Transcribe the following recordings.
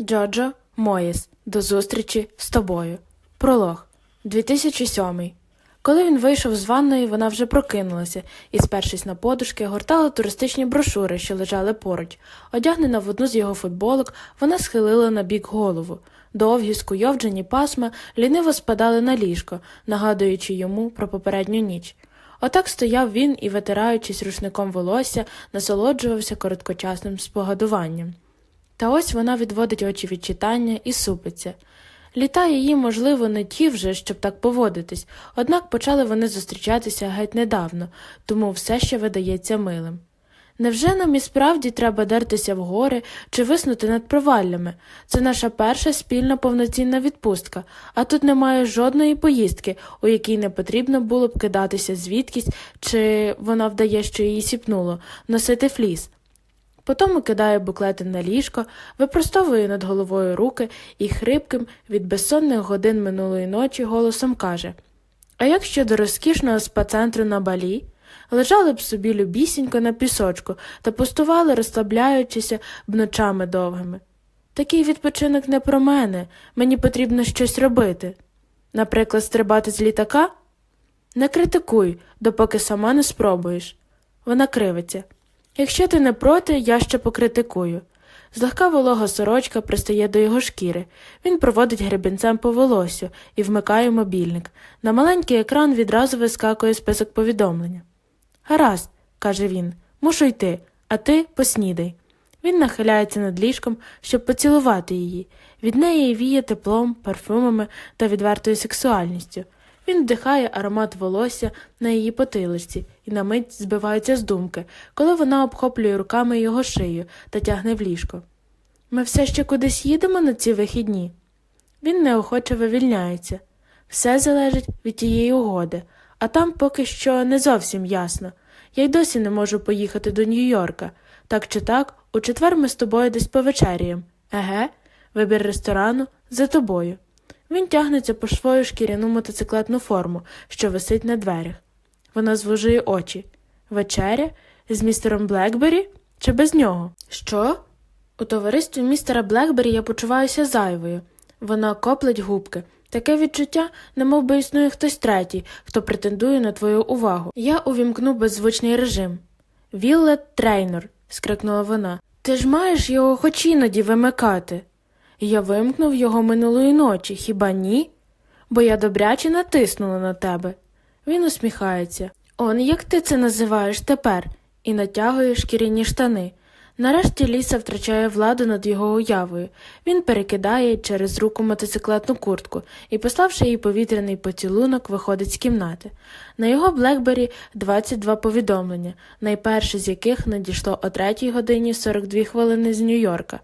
Джоджо Моїс. До зустрічі з тобою. Пролог. 2007. Коли він вийшов з ванної, вона вже прокинулася і, спершись на подушки, гортала туристичні брошури, що лежали поруч. Одягнена в одну з його футболок, вона схилила на бік голову. Довгі скуйовджені пасма ліниво спадали на ліжко, нагадуючи йому про попередню ніч. Отак стояв він і, витираючись рушником волосся, насолоджувався короткочасним спогадуванням. Та ось вона відводить очі від читання і супиться. Літа її, можливо, не ті вже, щоб так поводитись, однак почали вони зустрічатися геть недавно, тому все ще видається милим. Невже нам і справді треба дертися в гори чи виснути над проваллями? Це наша перша спільна повноцінна відпустка, а тут немає жодної поїздки, у якій не потрібно було б кидатися звідкись, чи вона вдає, що її сіпнуло, носити фліс. Потому кидає буклети на ліжко, випростовує над головою руки і хрипким від безсонних годин минулої ночі голосом каже А як щодо розкішного спа-центру на балі? Лежали б собі любісінько на пісочку та пустували, розслабляючися б ночами довгими. Такий відпочинок не про мене, мені потрібно щось робити. Наприклад, стрибати з літака? Не критикуй, допоки сама не спробуєш. Вона кривиться. Якщо ти не проти, я ще покритикую. Злегка волога сорочка пристає до його шкіри. Він проводить гребінцем по волосю і вмикає мобільник. На маленький екран відразу вискакує список повідомлення. Гаразд, каже він, мушу йти, а ти поснідай. Він нахиляється над ліжком, щоб поцілувати її. Від неї віє теплом, парфумами та відвертою сексуальністю. Він вдихає аромат волосся на її потилиці і на мить збивається з думки, коли вона обхоплює руками його шию та тягне в ліжко. Ми все ще кудись їдемо на ці вихідні. Він неохоче вивільняється. Все залежить від тієї угоди, а там поки що не зовсім ясно. Я й досі не можу поїхати до Нью-Йорка. Так чи так, у четвер ми з тобою десь повечеряємо. Еге, вибір ресторану за тобою. Він тягнеться по свою шкіряну мотоциклетну форму, що висить на дверях. Вона звужує очі. Вечеря? З містером Блекбері? Чи без нього? Що? У товаристві містера Блекбері я почуваюся зайвою. Вона коплить губки. Таке відчуття, немов би існує хтось третій, хто претендує на твою увагу. Я увімкну беззвучний режим. Віллет Трейнор, скрикнула вона. Ти ж маєш його хоч іноді вимикати. Я вимкнув його минулої ночі, хіба ні? Бо я добряче натиснула на тебе. Він усміхається. Он як ти це називаєш тепер, і натягує шкіряні штани. Нарешті ліса втрачає владу над його уявою. Він перекидає через руку мотоциклетну куртку і, пославши їй повітряний поцілунок, виходить з кімнати. На його Блекбері 22 повідомлення, найперше з яких надійшло о 3 годині 42 хвилини з Нью-Йорка.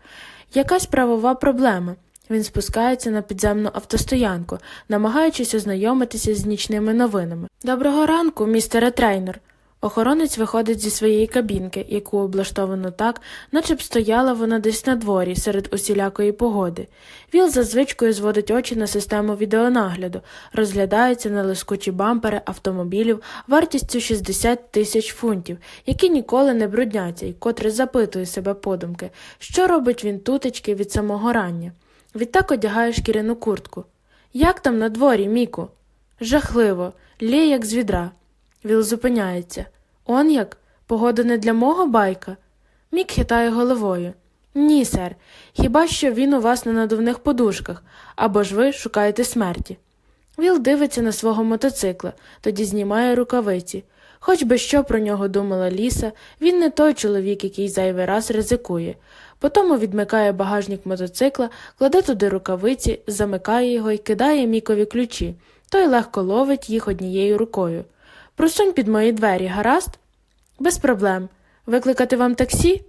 Якась правова проблема. Він спускається на підземну автостоянку, намагаючись ознайомитися з нічними новинами. Доброго ранку, містере трейнер. Охоронець виходить зі своєї кабінки, яку облаштовано так, наче б стояла вона десь на дворі серед усілякої погоди. Віл за звичкою зводить очі на систему відеонагляду, розглядається на лискучі бампери автомобілів вартістю 60 тисяч фунтів, які ніколи не брудняться, і котре запитує себе подумки, що робить він тутечки від самого рання. Відтак одягає шкіряну куртку. Як там на дворі, Міку? Жахливо, лє як з відра. Віл зупиняється. Он як? Погода не для мого байка? Мік хитає головою. Ні, сер. Хіба що він у вас на надувних подушках, або ж ви шукаєте смерті. Віл дивиться на свого мотоцикла, тоді знімає рукавиці. Хоч би що про нього думала ліса, він не той чоловік, який зайвий раз ризикує. Потому відмикає багажник мотоцикла, кладе туди рукавиці, замикає його і кидає мікові ключі. Той легко ловить їх однією рукою. Просунь під мої двері, гаразд? Без проблем. Викликати вам таксі?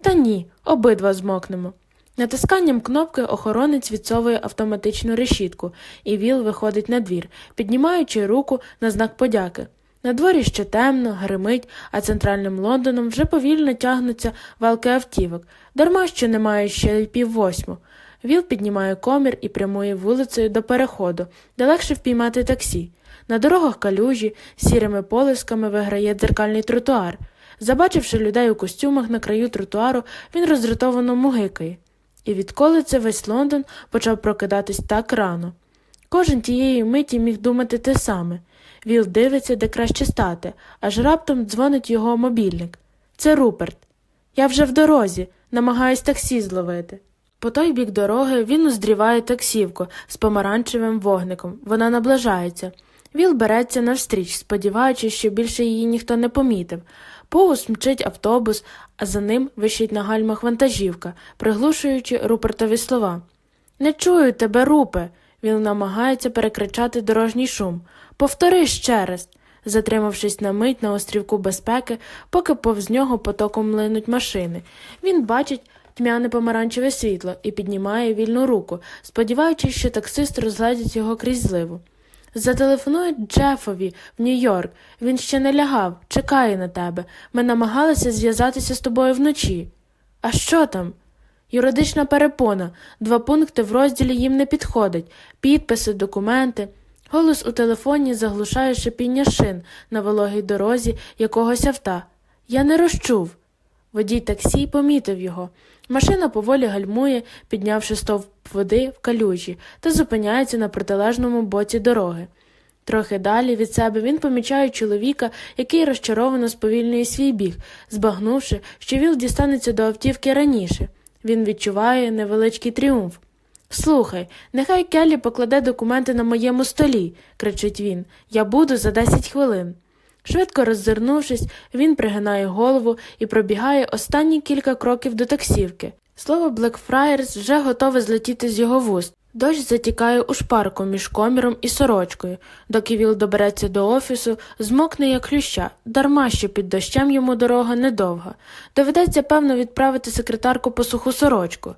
Та ні, обидва змокнемо. Натисканням кнопки охоронець відсовує автоматичну решітку, і Віл виходить на двір, піднімаючи руку на знак подяки. На дворі ще темно, гримить, а центральним Лондоном вже повільно тягнуться валки автівок, дарма що немає ще й пів восьму. Віл піднімає комір і прямує вулицею до переходу, де легше впіймати таксі. На дорогах калюжі, сірими полисками виграє дзеркальний тротуар. Забачивши людей у костюмах на краю тротуару, він роздратовано мугикає. І відколи це весь Лондон почав прокидатись так рано. Кожен тієї миті міг думати те саме. Віл дивиться, де краще стати, аж раптом дзвонить його мобільник. Це Руперт. Я вже в дорозі, намагаюсь таксі зловити. По той бік дороги він уздріває таксівку з помаранчевим вогником. Вона наближається. Віл береться навстріч, сподіваючись, що більше її ніхто не помітив. Повз мчить автобус, а за ним вищить на гальмах вантажівка, приглушуючи Рупертові слова. Не чую тебе, Рупе. Він намагається перекричати дорожній шум. Повтори ще раз. Затримавшись на мить на острівку безпеки, поки повз нього потоком линуть машини. Він бачить тьмяне помаранчеве світло і піднімає вільну руку, сподіваючись, що таксист розглядить його крізь зливу. Зателефонує Джефові в Нью-Йорк. Він ще не лягав, чекає на тебе. Ми намагалися зв'язатися з тобою вночі. А що там? Юридична перепона. Два пункти в розділі їм не підходить. Підписи, документи. Голос у телефоні заглушає шипіння шин на вологій дорозі якогось авта. Я не розчув. Водій таксі помітив його. Машина поволі гальмує, піднявши стовп води в калюжі, та зупиняється на протилежному боці дороги. Трохи далі від себе він помічає чоловіка, який розчаровано сповільнює свій біг, збагнувши, що Віл дістанеться до автівки раніше. Він відчуває невеличкий тріумф. Слухай, нехай Келлі покладе документи на моєму столі, кричить він. Я буду за 10 хвилин. Швидко роззирнувшись, він пригинає голову і пробігає останні кілька кроків до таксівки. Слово Блекфраєрс вже готове злетіти з його вуст. Дощ затікає у шпарку між коміром і сорочкою. Доки Віл добереться до офісу, змокне як хлюща, дарма що під дощем йому дорога недовга. Доведеться, певно, відправити секретарку по суху сорочку.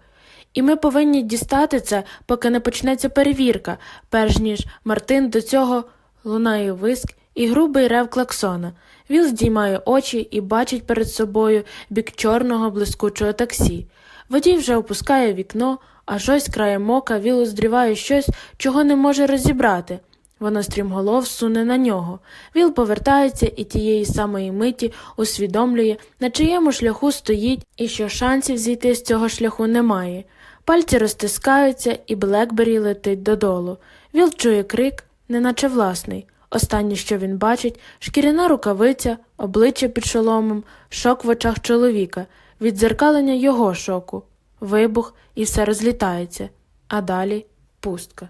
І ми повинні дістати це, поки не почнеться перевірка, перш ніж Мартин до цього лунає виск і грубий рев клаксона. Віл здіймає очі і бачить перед собою бік чорного блискучого таксі. Водій вже опускає вікно, аж ось краєм ока Віл уздріває щось, чого не може розібрати. Воно стрімголов суне на нього. Віл повертається і тієї самої миті усвідомлює, на чиєму шляху стоїть і що шансів зійти з цього шляху немає. Пальці розтискаються, і Блекбері летить додолу. Віл чує крик, неначе власний. Останнє, що він бачить, шкіряна рукавиця, обличчя під шоломом, шок в очах чоловіка, віддзеркалення його шоку, вибух і все розлітається, а далі пустка.